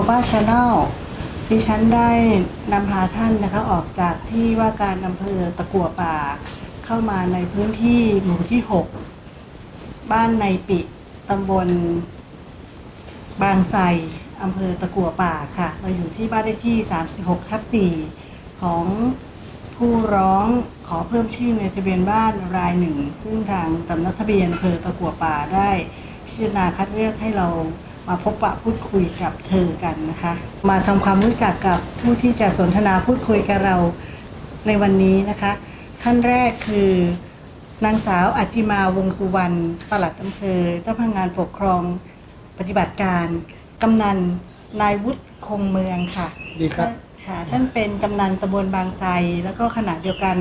Global Channel ดิฉันได้นำพาท่านนะคะออกจากที่ว่าการอำเภอตะกัวป่า เข้ามาในพื้นที่หมู่ที่ 6 บ้านในปิตำบล บางไทรอำเภอตะกัวป่าค่ะ เราอยู่ที่บ้านเลขที่ 36ทับ4ของผู้ร้องขอเพิ่มชื่อในทะเบียนบ้านรายหนึ่ง ซึ่งทางสำนักทะเบียนอำเภอตะกัวป่าได้พิจารณาคัดเลือกให้เรา มาพบปะพูดคุยกับเธอกันนะคะ มาทำความรู้จักกับผู้ที่จะสนทนาพูดคุยกับเราในวันนี้นะคะ ท่านแรกคือนางสาวอัจจิมาวงสุวรรณปลัดอำเภอ เจ้าพนักงานปกครองปฏิบัติการ กำนันนายวุฒิคงเมืองค่ะดีครับ ค่ะท่านเป็นกำนันตำบลบางไทรแล้วก็ขณะเดียวกัน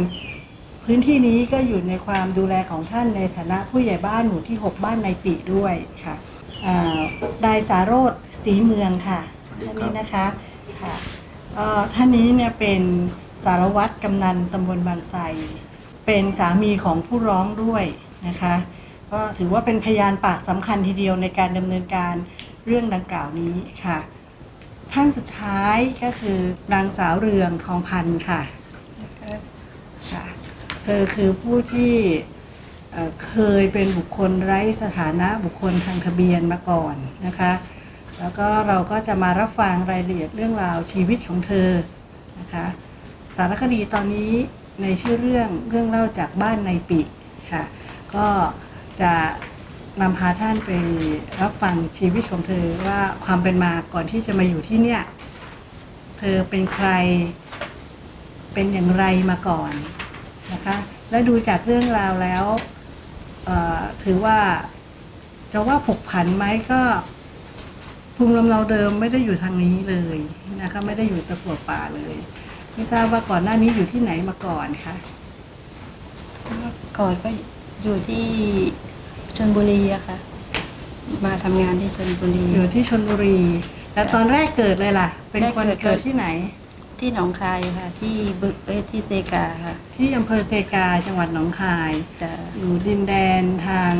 พื้นที่นี้ก็อยู่ในความดูแลของท่านในฐานะผู้ใหญ่บ้านหมู่ที่ 6 บ้านในปีด้วยค่ะ อ่านายสารโรธศรีเมืองค่ะสวัสดีท่านครับนี้นะคะค่ะเอ่อท่านนี้เนี่ยเป็นสารวัตรกำนันตำบลบางไทรเป็นสามีของผู้ร้องด้วยนะคะก็ถือว่าเป็นพยานปากสำคัญทีเดียวในการดำเนินการเรื่องดังกล่าวนี้ค่ะ ท่านสุดท้ายก็คือนางสาวเรืองทองพันธ์ค่ะค่ะเธอคือผู้ที่ เคยเป็นบุคคลไร้สถานะบุคคลทางทะเบียนมาก่อนนะคะ แล้วก็เราก็จะมารับฟังรายละเอียดเรื่องราวชีวิตของเธอนะคะสารคดีตอนนี้ในชื่อเรื่องเรื่องเล่าจากบ้านในปีค่ะ ก็จะนำพาท่านไปรับฟังชีวิตของเธอว่าความเป็นมาก่อนที่จะมาอยู่ที่เนี่ย เธอเป็นใครเป็นอย่างไรมาก่อนนะคะ และดูจากเรื่องราวแล้ว ถือว่าจะว่าผกผันไหมก็ภูมิลำเนาเดิมไม่ได้อยู่ทางนี้เลยนะคะไม่ได้อยู่ตะกัวป่าเลยไม่ทราบว่าก่อนหน้านี้อยู่ที่ไหนมาก่อนคะเมื่อก่อนก็อยู่ที่ชนบุรีอะค่ะ มาทำงานที่ชนบุรีอยู่ที่ชนบุรี แต่ตอนแรกเกิดเลยล่ะ เป็นคนแรกเกิดเกิดที่ไหน ที่หนองคายค่ะ ที่บึกเอ้ยที่เซกาค่ะที่อำเภอเซกาจังหวัดหนองคาย จะอยู่ดินแดนทาง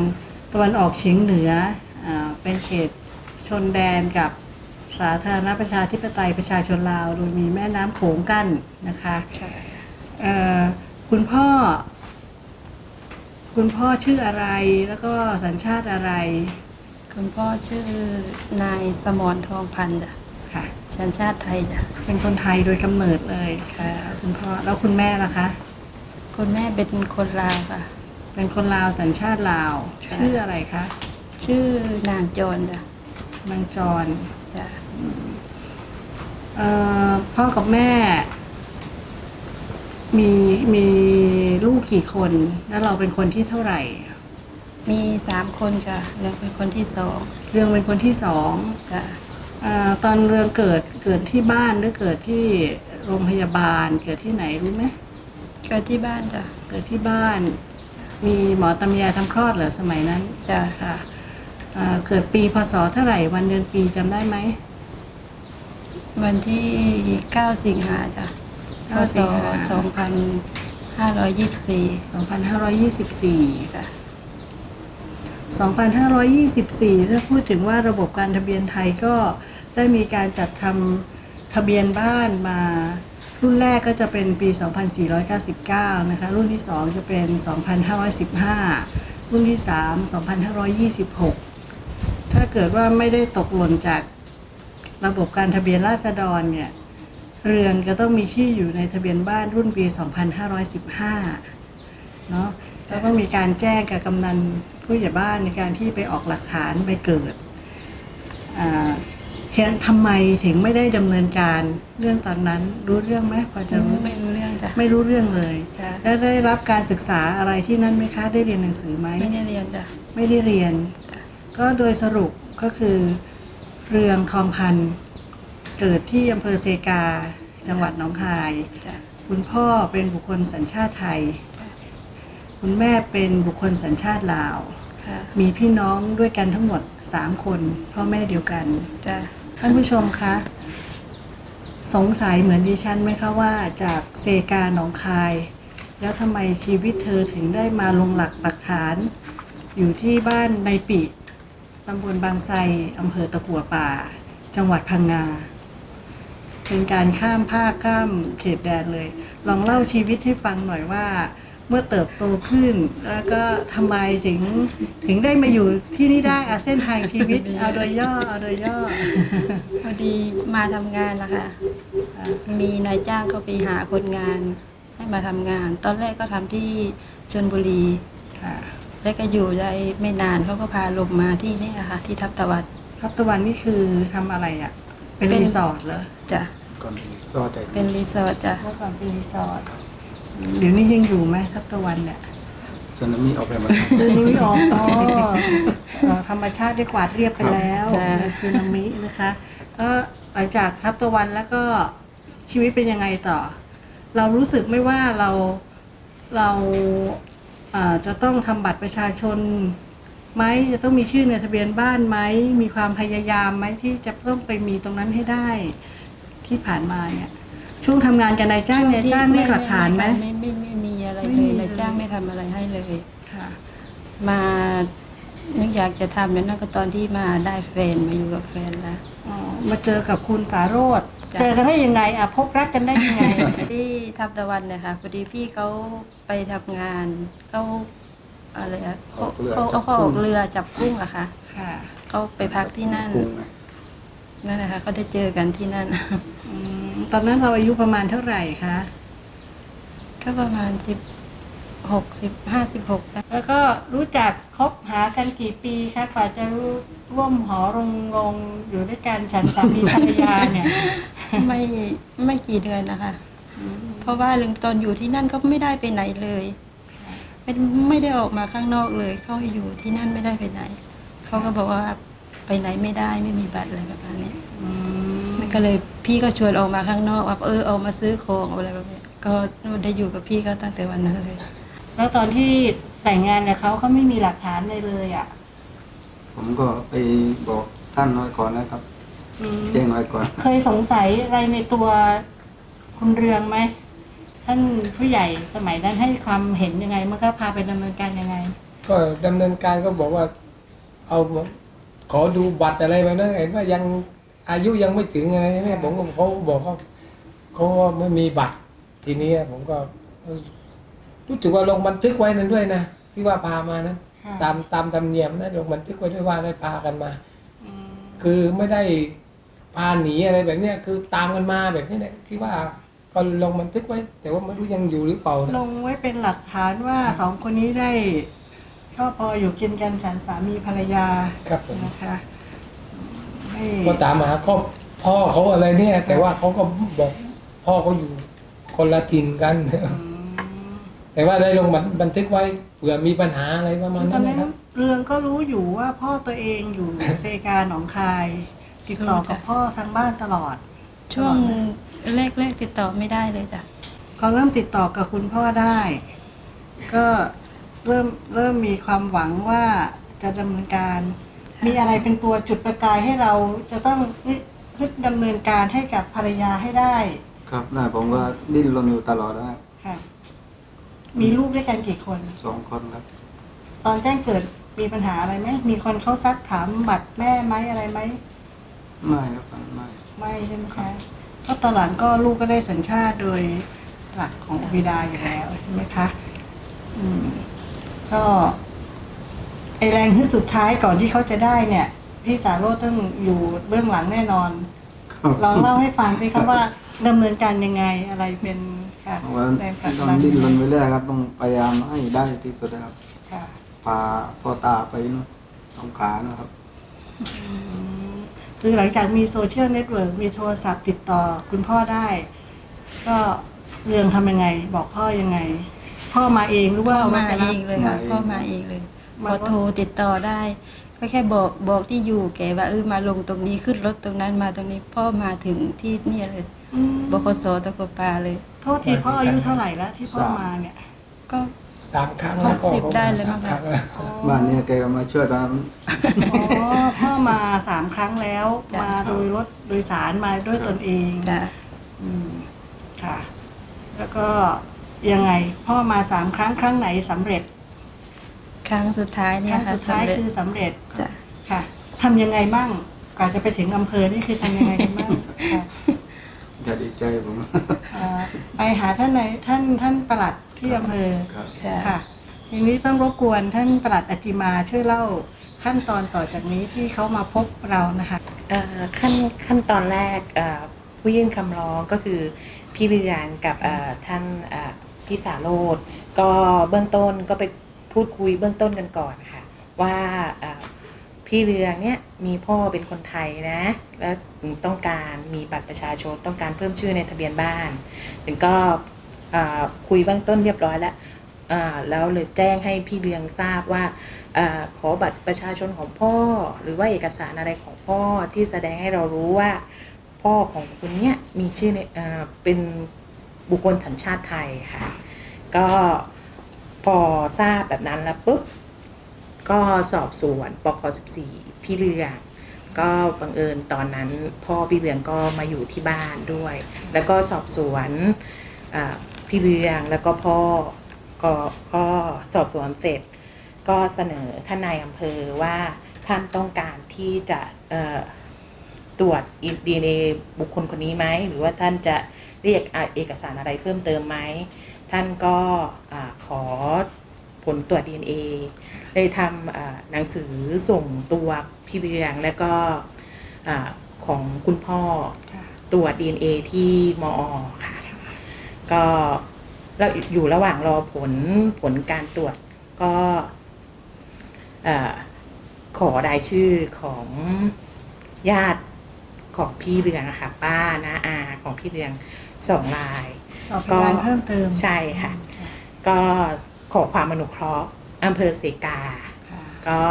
ตะวันออกเฉียงเหนืออาเป็นเขตชนแดนกับสาธารณประชาธิปไตยประชาชนลาว โดยมีแม่น้ำโขงกั้นนะคะค่ะเอ่อคุณพ่อ คุณพ่อชื่ออะไรแล้วก็สัญชาติอะไรคุณพ่อชื่อนายสมรทองพันธ์จ้ะค่ะ ชันชาติไทยจ้ะเป็นคนไทยโดยกำเนิดเลยค่ะ คุณพ่อแล้วคุณแม่ล่ะคะ คุณแม่เป็นคนลาวค่ะ เป็นคนลาวสัญชาติลาว ค่ะ ชื่ออะไรคะชื่อนางจรจ้ะนางจรจ้ะเอ่อพ่อกับแม่ มีมีลูกกี่คน แล้วเราเป็นคนที่เท่าไหร่ มีสามคนค่ะเรื่องเป็นคนที่สองเรื่องเป็นคนที่สองจ้ะ อาตอนเรื่องเกิดเกิดที่บ้านหรือเกิดที่โรงพยาบาล เกิดที่ไหนรู้ไหมเกิดที่บ้านจ้ะเกิดที่บ้าน มีหมอตำยาทำคลอดเหรอสมัยนั้นจ้ะค่ะอ่าเกิดปีพศเท่าไหร่วันเดือนปีจำได้ไหมวันที่เก้าสิงหาจ้ะพ9ศสิงหาสองพันห้าร้อยยี่สิบสี่2524จ้ะ 2524 ถ้าพูดถึงว่าระบบการทะเบียนไทยก็ได้มีการจัดทำทะเบียนบ้านมา รุ่นแรกก็จะเป็นปี 2499 นะคะ รุ่นที่ 2 จะเป็น 2515 รุ่นที่ 3 2526 ถ้าเกิดว่าไม่ได้ตกหล่นจากระบบการทะเบียนราษฎรเนี่ย เรือนก็ต้องมีชื่ออยู่ในทะเบียนบ้านรุ่นปี 2515 เนาะจะต้องมีการแจ้งกับกำนัน ผู้ใหญ่บ้านในการที่ไปออกหลักฐานไปเกิดอ่าเห็นทำไมถึงไม่ได้ดำเนินการเรื่องตอนนั้น รู้เรื่องไหมพอจะรู้ไม่รู้เรื่องจ้ะไม่รู้เรื่องเลยจ้ะแล้วได้รับการศึกษาอะไรที่นั่นไหมคะได้เรียนหนังสือไหมไม่ได้เรียนจ้ะไม่ได้เรียนจ้ะก็โดยสรุปก็คือเรืองทองพันธ์เกิดที่อำเภอเซกา จังหวัดหนองคายจ้ะคุณพ่อเป็นบุคคลสัญชาติไทยจ้ะ คุณแม่เป็นบุคคลสัญชาติลาว ค่ะมีพี่น้องด้วยกันทั้งหมด 3 คนพ่อแม่เดียวกัน จ้ะท่านผู้ชมคะ สงสัยเหมือนดิฉันไหมคะว่าจากเซกาหนองคาย แล้วทำไมชีวิตเธอถึงได้มาลงหลักปักฐาน อยู่ที่บ้านในปิตำบลบางไทรอำเภอตะกัวป่า จังหวัดพังงา เป็นการข้ามภาคข้ามเขตแดนเลย ลองเล่าชีวิตให้ฟังหน่อยว่า เมื่อเติบโตขึ้น แล้วก็ทำไมถึงถึงได้มาอยู่ที่นี่ได้อาเส้นทางชีวิต เอาโดยย่อเอาโดยย่อพอดีมาทำงานนะคะมีนายจ้างเขาไปหาคนงานให้มาทำงาน ตอนแรกก็ทำที่ชนบุรี ค่ะแล้วก็อยู่ได้ไม่นานเขาก็พาลงมาที่นี่ค่ะที่ทับตะวันทับตะวันนี่คือทำอะไรอะเป็นเป็นรีสอร์ทเหรอจ้ะก่อนรีสอร์ทได้เป็นรีสอร์ทจ้ะเมื่อก่อนเป็นรีสอร์ท เดี๋ยวนี้ยังอยู่ไหมทับตะวันเนี่ยจนมีออกไปหมดเดี๋ยวนี้ออกอ๋อเอ่อธรรมชาติได้กวาดเรียบไปแล้วจ้ะ ในสึนามินะคะเออหลังจากทับตะวันแล้วก็ชีวิตเป็นยังไงต่อ เรารู้สึกไหม่ว่าเราเราอ่าจะต้องทำบัตรประชาชนไหมจะต้องมีชื่อในทะเบียนบ้านไหมมีความพยายามไหมที่จะต้องไปมีตรงนั้นให้ได้ ที่ผ่านมาเนี่ย ช่วงทำงานกับนายจ้างนายจ้างเรียกหลักฐานไหมไม่ไม่ไม่ไม่มีอะไรไม่เลมียเลย นายจ้างไม่ทำอะไรให้เลย ค่ะ มานึกอยากจะทำเนี่ยนั่นก็ตอนที่มาได้แฟนมาอยู่กับแฟนแล้ว อ๋อมาเจอกับคุณสาโรธจ้ะ เจอกันได้ยังไงอะพบรักกันได้ยังไง ที่ทับตะวันเนี่ยค่ะพอดีพี่เขาไปทำงานเขาอะไรอะเขาเขาเขาเขาออกเรือจับกุ้งอะค่ะค่ะ เขาไปพักที่นั่นกรุงไง นั่นนะคะเขาได้เจอกันที่นั่นอืมตอนนั้นเราอายุประมาณเท่าไหร่คะ ก็ประมาณสิบหกสิบห้าสิบหกแล้วก็รู้จักคบหากันกี่ปีคะกว่าจะรู้ร่วมหอรงลงอยู่ด้วยกันฉันสามีภรรยาเนี่ย ไม่ไม่กี่เดือนนะคะ เพราะว่าเรื่องตอนอยู่ที่นั่นก็ไม่ได้ไปไหนเลย ไม่ไม่ได้ออกมาข้างนอกเลย เขาอยู่ที่นั่นไม่ได้ไปไหน เขาก็บอกว่า ไปไหนไม่ได้ไม่มีบัตรอะไรแบบนี้อืมนั่นก็เลยพี่ก็ชวนออกมาข้างนอกว่าเออออกมาซื้อของอะไรแบบนี้ก็ได้อยู่กับพี่ก็ตั้งแต่วันนั้นเลย แล้วตอนที่แต่งงานกับเขาเขาไม่มีหลักฐานเลยเลยอะ ผมก็ไปบอกท่านน้อยก่อนนะครับอืมแจ้งน้อยก่อน เคยสงสัยอะไรในตัวคุณเรืองไหมท่านผู้ใหญ่สมัยนั้นให้ความเห็นยังไงเมื่อเขาพาไปดำเนินการยังไง ก็ดำเนินการก็บอกว่าเอา ขอดูบัตรอะไรมานะเห็นว่ายังอายุยังไม่ถึงไงแม่ผมก็เขาบอกเขาเขาว่าไม่มีบัตรทีนี้ผมก็เออรู้สึกว่าลงบันทึกไว้นั่นด้วยนะที่ว่าพามานะค่ะตามตามธรรมเนียมนะลงบันทึกไว้ด้วยว่าได้พากันมาอืมคือไม่ได้พาหนีอะไรแบบเนี้ยคือตามกันมาแบบนี้แหละที่ว่าก็ลงบันทึกไว้ แต่ว่าไม่รู้ยังอยู่หรือเปล่านะลงไว้เป็นหลักฐานว่าสองคนนี้ได้ ชอบพออยู่กินกันฉันสามีภรรยาครับผม นะคะไม่ก็ตามหาครอบพ่อเขาอะไรเนี่ย แต่ว่าเขาก็บอกพ่อเขาอยู่คนละถิ่นกัน อืมแต่ว่าได้ลงบันบันทึกไว้เผื่อมีปัญหาอะไรประมาณตอนั้นนนั้นะนครับ เรืองก็รู้อยู่ว่าพ่อตัวเองอยู่ เซกาหนองคาย ติดต่อกับพ่อทางบ้านตลอด ช่วงแรกๆติดต่อไม่ได้เลยจ้ะพอเริ่มติดต่อกับคุณพ่อได้ ก็ เริ่มเริ่มมีความหวังว่าจะดำเนินการ มีอะไรเป็นตัวจุดประกายให้เราจะต้องฮึดดำเนินการให้กับภรรยาให้ได้ครับน่าผมก็ดิ้นรนอยู่ตลอดนะค่ะ มีลูกด้วยกันกี่คน สองคนครับ ตอนแจ้งเกิดมีปัญหาอะไรไหมมีคนเขาซักถามบัตรแม่ไหมอะไรไหมไม่ครับไม่ไม่ใช่ไหมคะเพราะตอนหลังก็ลูกก็ได้สัญชาติโดยหลักของบิดาอยู่แล้วใช่ไหมคะ อืม ก็ไอแรงที่สุดท้ายก่อนที่เขาจะได้เนี่ย พี่สาโรจน์ต้องอยู่เบื้องหลังแน่นอนครับลองเล่าให้ฟังสิครับว่าดำเนินการยังไงอะไรเป็นค่ะเพราะว่าแรงผลักต้องดันดิ้นรนไปเรื่อยครับต้องพยายามให้ได้ที่สุดนะครับค่ะพาพ่อตาไปนู่นสงขลานะครับ อืมคือหลังจากมีโซเชียลเน็ตเวิร์กมีโทรศัพท์ติดต่อคุณพ่อได้ ก็เรื่องทำยังไง บอกพ่อยังไง พ่อมาเองหรือว่าพ่อรมาไปเอรับงเลยค่ะมาเองพ่อมาเองเลยพมาอว่าโทรติดต่อได้ ก็แค่บอกบอกที่อยู่แกว่าเออมาลงตรงนี้ขึ้นรถตรงนั้นมาตรงนี้พ่อมาถึงที่เนี่ยเลยอืมบคสตะกปาเลย โทษทีพ่ออายุเท่าไหร่แล้วที่พ่อมาเนี่ย ก็สามครั้งหกสิบพ่อขาได้เลยมั้สางมคะครั้งแล้วอ๋อบ้านเนี้แกก็มาช่วยตอนนั้นอ๋อพ่อมาสามครั้งแล้วจ้ะมาโดยรถโดยสารมาด้วยตนเองจ้ะอืมค่ะ แล้วก็ ยังไง พ่อมาสามครั้งครั้งไหนสำเร็จ ครั้งสุดท้ายคเนี่ยรั้งค่ะสุดท้ายสำเร็จคือสำเร็จจ้ะค่ะทำยังไงบ้างกว่าจะไปถึงอำเภอนี่คือทำยังไงกันบ้างค่ะอย่าดีใจผมเอ่อไปหาท่านในท่านท่านประหลัดที่อำเภอ ครับ จ้ะค่ะทีนี้ต้องรบกวนท่านประหลัดอติมาช่วยเล่าขั้นตอนต่อจากนี้ที่เขามาพบเรานะคะ เอ่อขั้นขั้นตอนแรกเอ่อผู้ยื่นคำร้องก็คือพี่เรือนกับเอ่อท่านเอ่อ พี่สาโรดก็เบื้องต้นก็ไปพูดคุยเบื้องต้นกันก่อนค่ะ ว่าพี่เรืองเนี่ยมีพ่อเป็นคนไทยนะ แล้วต้องการมีบัตรประชาชนต้องการเพิ่มชื่อในทะเบียนบ้านถึงก็คุยเบื้องต้นเรียบร้อยแล้วแล้วเลยแจ้งให้พี่เรืองทราบว่าอขอบัตรประชาชนของพ่อ หรือว่าเอกสารอะไรของพ่อที่แสดงให้เรารู้ว่า พ่อของคุณเนี่ยมีชื่อเอเป็น บุคคลสัญชาติไทยค่ะ ก็พอทราบแบบนั้นแล้วปุ๊บ ก็สอบสวนปค14 พี่เรืองก็บังเอิญตอนนั้นพ่อพี่เรืองก็มาอยู่ที่บ้านด้วย แล้วก็สอบสวนพี่เรืองแล้วก็พ่อก็ก็สอบสวนเสร็จ ก็เสนอท่านนายอำเภอว่าท่านต้องการที่จะตรวจดีเอบุคคลคนนี้ไหมหรือว่าท่านจะ เรียกเอกสารอะไรเพิ่มเติมไหม ท่านก็ขอผลตรวจ DNA เลยทำอ่าหนังสือส่งตัวพี่เรืองและก็ของคุณพ่อตรวจ DNA ที่มอค่ะ ก็เราอยู่ระหว่างรอผลผลการตรวจก็ขอรายชื่อของญาติของพี่เรืองอะค่ะ ป้านะอาของพี่เรือง สองรายสอบพยานเพิ่มเติมใช่ค่ะ ก็ขอความอนุเคราะห์อำเภอเสกาค่ะก็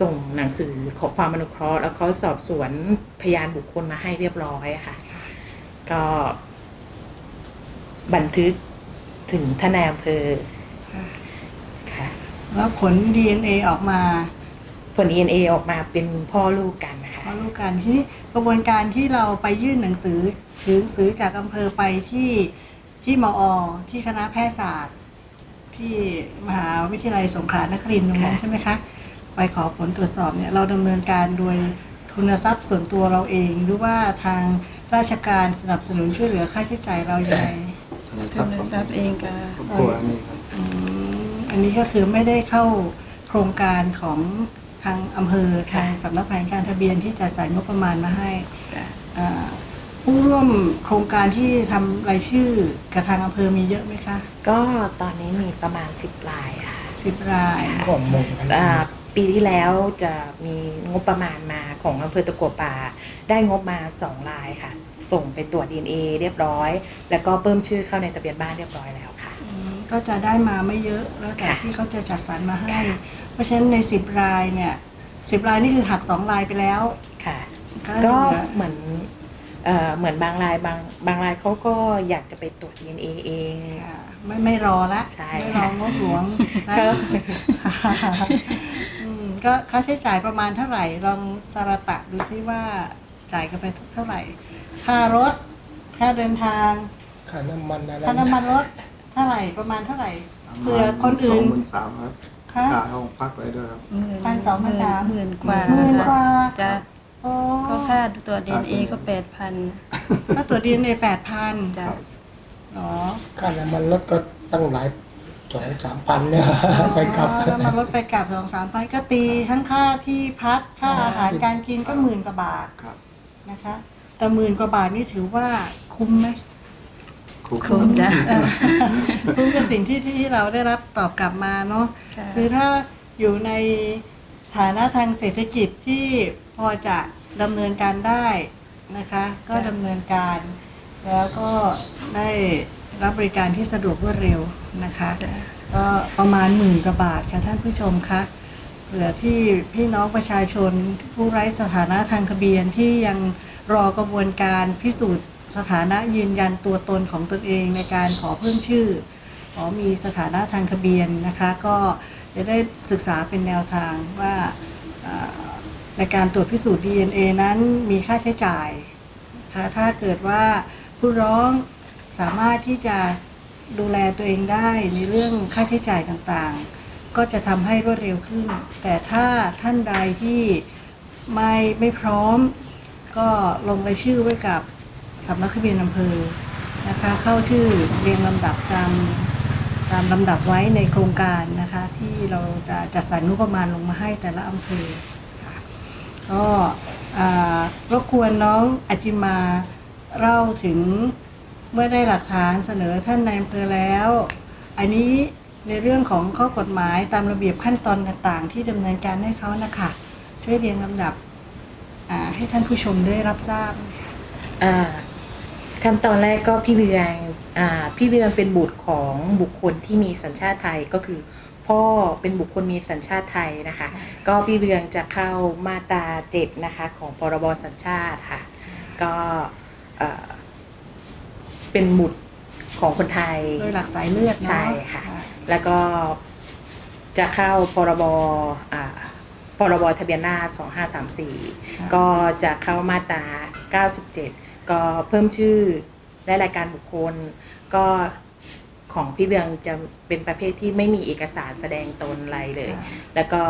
ส่งหนังสือขอความอนุเคราะห์ แล้วเขาสอบสวนพยานบุคคลมาให้เรียบร้อยค่ะ ก็บันทึกถึงทนายอำเภอ ค่ะค่ะแล้วผล DNA ออกมา ผล DNA ออกมาเป็นพ่อลูกกันนะคะเพราะลูกการที่กระบวนการที่เราไปยื่นหนังสือถือหนังสือจากอำเภอไปที่ที่มอ ที่คณะแพทยศาสตร์ ที่มหาวิทยาลัยสงขลานครินทร์ตรงนั้นค่ะ ใช่ไหมคะ ไปขอผลตรวจสอบเนี่ยเราดำเนินการโดยทุนทรัพย์ส่วนตัวเราเอง หรือว่าทางราชการสนับสนุนช่วยเหลือค่าใช้จ่ายเราอย่างไร ทุนทรัพย์เองก็ครอบครัวนี่ครับ อืมอันนี้ก็คือไม่ได้เข้าโครงการของ ทางอำเภอทางสำนักงานการทะเบียนที่จะใส่งบประมาณมาให้จ้ะอ่าผู้ร่วมโครงการที่ทำรายชื่อกับทางอำเภอมีเยอะไหมคะก็ตอนนี้มีประมาณสิบรายค่ะสิบรายก็มงกันอ่าปีที่แล้วจะมีงบประมาณมาของอำเภอตะกัวป่า ได้งบมาสองรายค่ะ ส่งไปตรวจ DNA เรียบร้อย แล้วก็เพิ่มชื่อเข้าในทะเบียนบ้านเรียบร้อยแล้วค่ะอืมก็จะได้มาไม่เยอะแล้วแต่ค่ะที่เขาจะจัดสรรมาให้ ค่ะ เพราะฉะนั้นในสิบรายเนี่ยสิบรายนี่คือหักสองรายไปแล้ว ค่ะ ก็ก็เหลือเหมือนเอ่อเหมือนบางรายบางบางรายเขาก็อยากจะไปตรวจ DNA เอง ค่ะไม่ไม่รอละใช่ไม่รองบหลวงนะก็อืมก็ค่าใช้จ่ายประมาณเท่าไหร่ ลองสารตะดูซิว่าจ่ายกันไปเท่าไหร่ ค่ารถ ค่าเดินทางค่าน้ำมันอะไรค่าน้ำมันรถเท่าไหร่ประมาณเท่าไหร่เผื่อคนอื่สนองหมื่นสามครับ ฮะค่าห้องพักไว้ด้วยครับ หมื่นพันสองพันสาม หมื่นกว่าหมื่นกว่า จ้ะโอ้ก็ค่าตรวจดีเอ็นเอก็แปดพันถ้าตัวดีเอแปดพันจ้ะอ๋อค่าน้ำมันรถก็ตั้งหลายสองสามพันเนี่ย ไปกลับ แล้วมันลดไปกลับสองสามพันก็ตีทั้งค่าที่พักค่าอาหารการกินก็หมื่นกว่าบาทครับ นะคะ แต่หมื่นกว่าบาทนี่ถือว่าคุ้มไหม คุ้มจ้ะคุ้มกับสิ่งที่ที่เราได้รับตอบกลับมาเนาะค่ะคือถ้าอยู่ในฐานะทางเศรษฐกิจที่พอจะดำเนินการได้นะคะ ก็ดำเนินการ แล้วก็ได้รับบริการที่สะดวกรวดเร็วนะคะจ้ะก็ประมาณหมื่นกว่าบาทค่ะท่านผู้ชมคะเหลือที่พี่น้องประชาชนผู้ไร้สถานะทางทะเบียนที่ยังรอกระบวนการพิสูจน์ สถานะยืนยันตัวตนของตนเองในการขอเพิ่มชื่อ ขอมีสถานะทางทะเบียนนะคะ ก็จะได้ศึกษาเป็นแนวทางว่าในการตรวจพิสูจน์ DNA นั้นมีค่าใช้จ่ายคะถ้าเกิดว่าผู้ร้องสามารถที่จะดูแลตัวเองได้ในเรื่องค่าใช้จ่ายต่างๆ ก็จะทำให้รวดเร็วขึ้น แต่ถ้าท่านใดที่ไม่ไม่พร้อม ก็ลงรายชื่อไว้กับ สำนักทะเบียนอำเภอนะคะ เข้าชื่อเรียงลำดับตามตามลำดับไว้ในโครงการนะคะ ที่เราจะจัดสรรงบประมาณลงมาให้แต่ละอำเภอค่ะก็รบกวนน้องอจิมาเล่าถึงเมื่อได้หลักฐานเสนอท่านนายอำเภอแล้ว อันนี้ในเรื่องของข้อกฎหมายตามระเบียบขั้นตอนต่างๆ ที่ดำเนินการให้เขานะคะช่วยเรียงลำดับให้ท่านผู้ชมได้รับทราบอ่า ขั้นตอนแรกก็พี่เรืองอ่าพี่เรืองเป็นบุตรของบุคคลที่มีสัญชาติไทยก็คือ พ่อเป็นบุคคลมีสัญชาติไทยนะคะ ก็พี่เรืองจะเข้ามาตราเจ็ดนะคะของพรบสัญชาติค่ะ ก็เอ่อเป็นบุตรของคนไทยโดยหลักสายเลือดเนาะใช่ค่ะ แล้วก็จะเข้าพรบอ่าพรบทะเบียนหน้า2534 ก็จะเข้ามาตรา 97 ก็เพิ่มชื่อและรายการบุคคล ก็ของพี่เบืองจะเป็นประเภทที่ไม่มีเอกสารแสดงตนอะไรเลยค่ะแล้วก็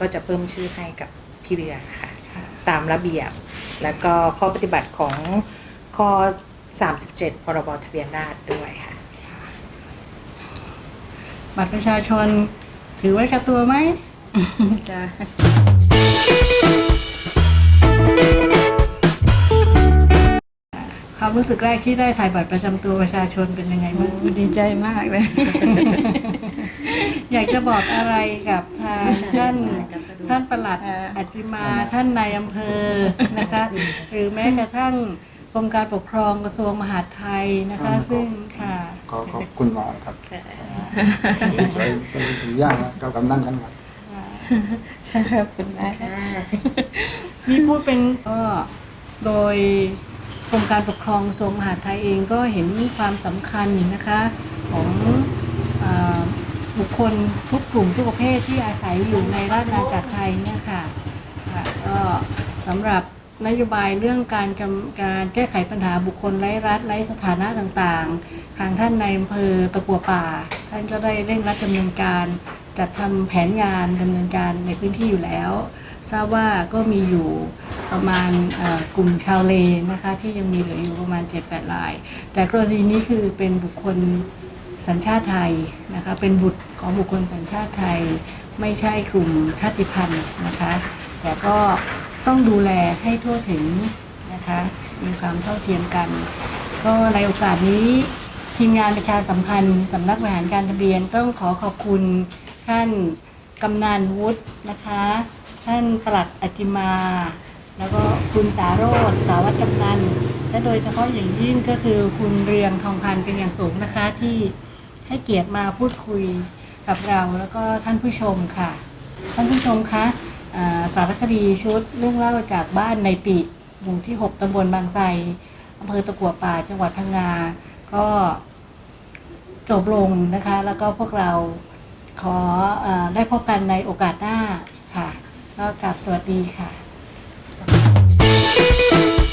ก็จะเพิ่มชื่อให้กับพี่เบืองค่ะค่ะตามระเบียบ แล้วก็ข้อปฏิบัติของข้อ 37 พรบทะเบียนราษฎร์ด้วยค่ะ บัตรประชาชนถือไว้กับตัวไหมจ้ะ ความรู้สึกแรกที่ได้ถ่ายบัตรประจำตัวประชาชนเป็นยังไงบ้าง ดีใจมากเลย อยากจะบอกอะไรกับทางท่านท่านประหลัดเอ่ออัจจิมาท่านนายอำเภอนะคะ หรือแม้กระทั่งกรมการปกครองกระทรวงมหาดไทยนะคะ ซึ่งค่ะขอขอบคุณหมอครับช่วยเป็นย่างกับกำนันกันครับใช่ขอบคุณมากนี่พูดเป็นก็โดย กรมการปกครองทรงมหาดไทยเองก็เห็นความสำคัญนะคะของอบุคคลทุกกลุ่มทุกประเภทที่อาศัยอยู่ในราชอาณาจักรไทยเนี่ยค่ะก็สำหรับนโยบายเรื่องการกำการแก้ไขปัญหาบุคคลไร้รัฐไร้สถานะต่างๆ ทางท่านในอำเภอตะกัวป่า ท่านก็ได้เร่งรัดดำเนินการจัดทำแผนงานดำเนินการในพื้นที่อยู่แล้ว ทราบว่าก็มีอยู่ ประมาณกลุ่มชาวเลนะคะที่ยังมีเหลืออยู่ประมาณ 7-8ราย แต่กรณีนี้คือเป็นบุคคลสัญชาติไทยนะคะเป็นบุตรของบุคคลสัญชาติไทย ไม่ใช่กลุ่มชาติพันธุ์นะคะแต่ก็ต้องดูแลให้ทั่วถึงนะคะมีความเท่าเทียมกัน ก็ในโอกาสนี้ทีมงานประชาสัมพันธ์สำนักบริหารการทะเบียนต้องขอขอบคุณท่านกำนันวุฒินะคะ ท่านปลัดอจิมา แล้วก็คุณสาโรธสาวัตรกำนันและโดยเฉพาะอย่างยิ่งก็คือคุณเรืองทองพันธ์เป็นอย่างสูงนะคะที่ให้เกียรติมาพูดคุยกับเราแล้วก็ท่านผู้ชมค่ะ ท่านผู้ชมคะสารคดีชุดเรื่องเล่าจากบ้านในปีหมู่ที่ 6ตำบลบางไทรอำเภอตะกัวป่าจังหวัดพังงา ก็จบลงนะคะ แล้วก็พวกเราขอออได้พบกันในโอกาสหน้าค่ะก็กราบสวัสดีค่ะ Thank you.